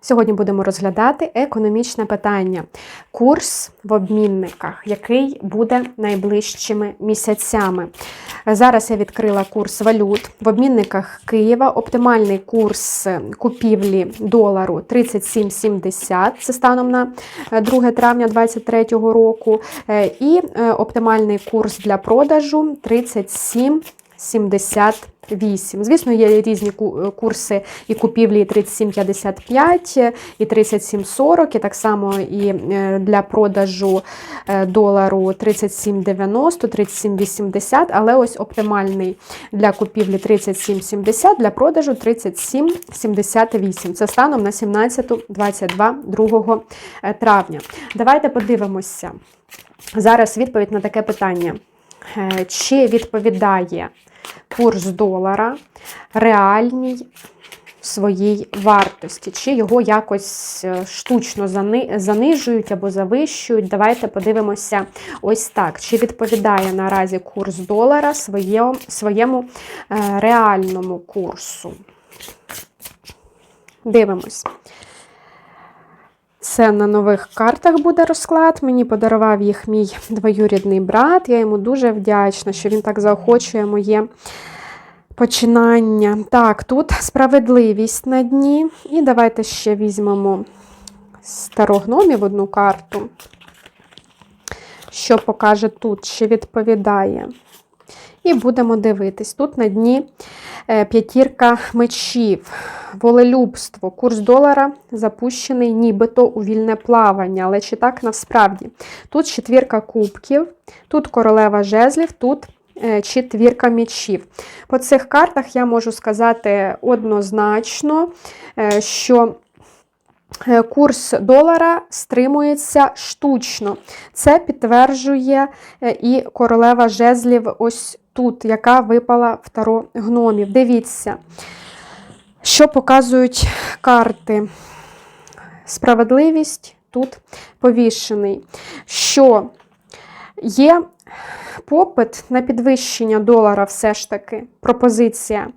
Сьогодні будемо розглядати економічне питання. Курс в обмінниках, який буде найближчими місяцями. Зараз я відкрила курс валют в обмінниках Києва. Оптимальний курс купівлі долару 37,70, це станом на 2 травня 2023 року. Е, І е, оптимальний курс для продажу 37,78. Звісно, є різні курси і купівлі 37,55, і 37,40, і так само і е, для продажу е, долару 37,90, 37,80, але ось оптимальний для купівлі 37,70, для продажу 37,78. Це станом на 17.22 2 е, травня. Давайте подивимося. Зараз відповідь на таке питання. Е, Чи відповідає курс долара реальній своїй вартості, чи його якось е, штучно занижують або завищують. Давайте подивимося ось так. Чи відповідає наразі курс долара своєму, е, реальному курсу? Дивимось. Це на нових картах буде розклад. Мені подарував їх мій двоюрідний брат. Я йому дуже вдячна, що він так заохочує моє починання. Так, тут справедливість на дні. І давайте ще візьмемо старогномів одну карту. Що покаже тут, чи відповідає. І будемо дивитись. Тут на дні е, п'ятірка мечів, волелюбство, курс долара запущений нібито у вільне плавання, але чи так насправді? Тут четвірка кубків, тут королева жезлів, тут е, четвірка мечів. По цих картах я можу сказати однозначно, е, що е, курс долара стримується штучно. Це підтверджує і королева жезлів ось тут, яка випала в таро гномів. Дивіться, що показують карти. Справедливість тут повішений. Що є попит на підвищення долара, все ж таки, пропозиція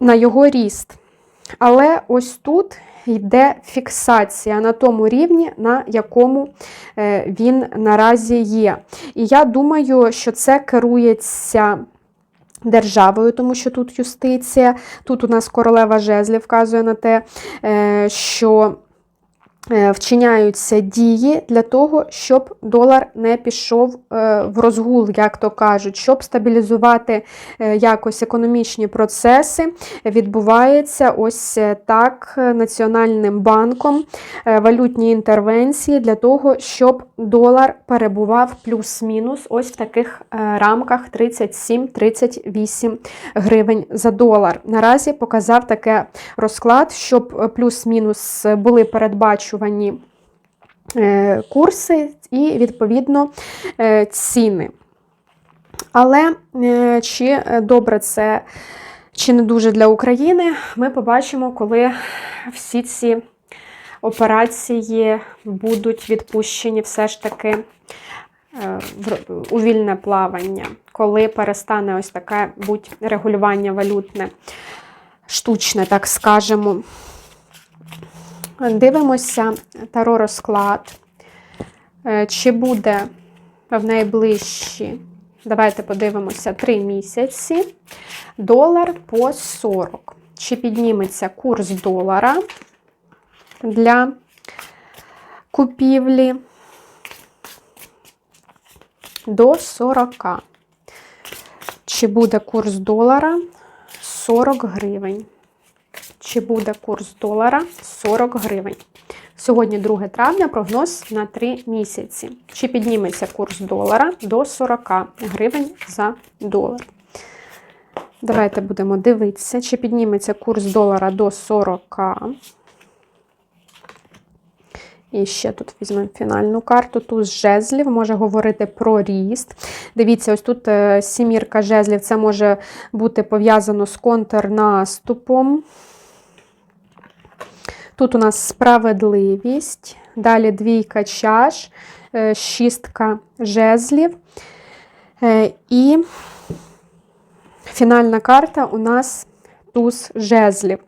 на його ріст. Але ось тут йде фіксація на тому рівні, на якому е, він наразі є. І я думаю, що це керується. Державою, тому що тут юстиція, тут у нас королева жезлів вказує на те, е, що вчиняються дії для того, щоб долар не пішов е, в розгул, як то кажуть, щоб стабілізувати е, якось економічні процеси, відбувається ось е, так е, Національним банком е, валютні інтервенції для того, щоб долар перебував плюс-мінус ось в таких е, рамках 37-38 гривень за долар. Наразі показав таке розклад, щоб е, плюс-мінус були передбачувані е, курси і, відповідно, е, ціни. Але е, чи добре це, чи не дуже для України, ми побачимо, коли всі ці операції будуть відпущені все ж таки у вільне плавання, коли перестане ось таке будь регулювання валютне, штучне, так скажемо. Дивимося таро розклад. Е, Чи буде в найближчі, давайте подивимося, 3 місяці долар по 40. Чи підніметься курс долара для купівлі до 40? Чи буде курс долара 40 гривень? Чи буде курс долара 40 гривень? Сьогодні 2 травня прогноз на 3 місяці. Чи підніметься курс долара до 40 гривень за долар? Давайте будемо дивитися, чи підніметься курс долара до 40. І ще тут візьмемо фінальну карту. Туз жезлів може говорити про ріст. Дивіться, ось тут е, сімірка жезлів, це може бути пов'язано з контрнаступом. Тут у нас справедливість, далі двійка чаш, е, шістка жезлів. Е, І фінальна карта у нас туз жезлів.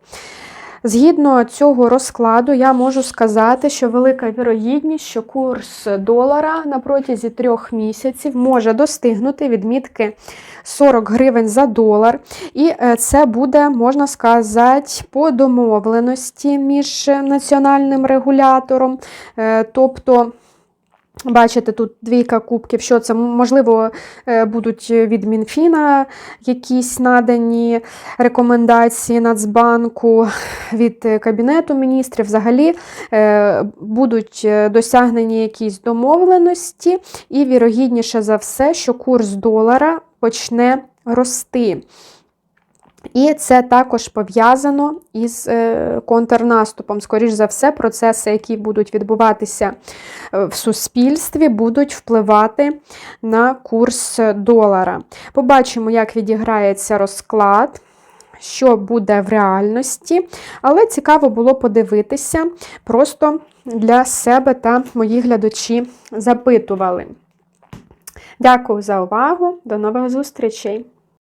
Згідно цього розкладу, я можу сказати, що велика вірогідність, що курс долара на протязі трьох місяців може достигнути відмітки 40 гривень за долар. І е, це буде, можна сказати, по домовленості між національним регулятором. Е, Тобто. Бачите, тут двійка кубків, що це можливо е, будуть від Мінфіна якісь надані рекомендації Нацбанку від Кабінету міністрів. Взагалі е, будуть е, досягнені якісь домовленості, і вірогідніше за все, що курс долара почне рости. І це також пов'язано із е, контрнаступом. Скоріш за все, процеси, які будуть відбуватися е, в суспільстві, будуть впливати на курс долара. Побачимо, як відіграється розклад. Що буде в реальності, але цікаво було подивитися, просто для себе та мої глядачі запитували. Дякую за увагу, до нових зустрічей!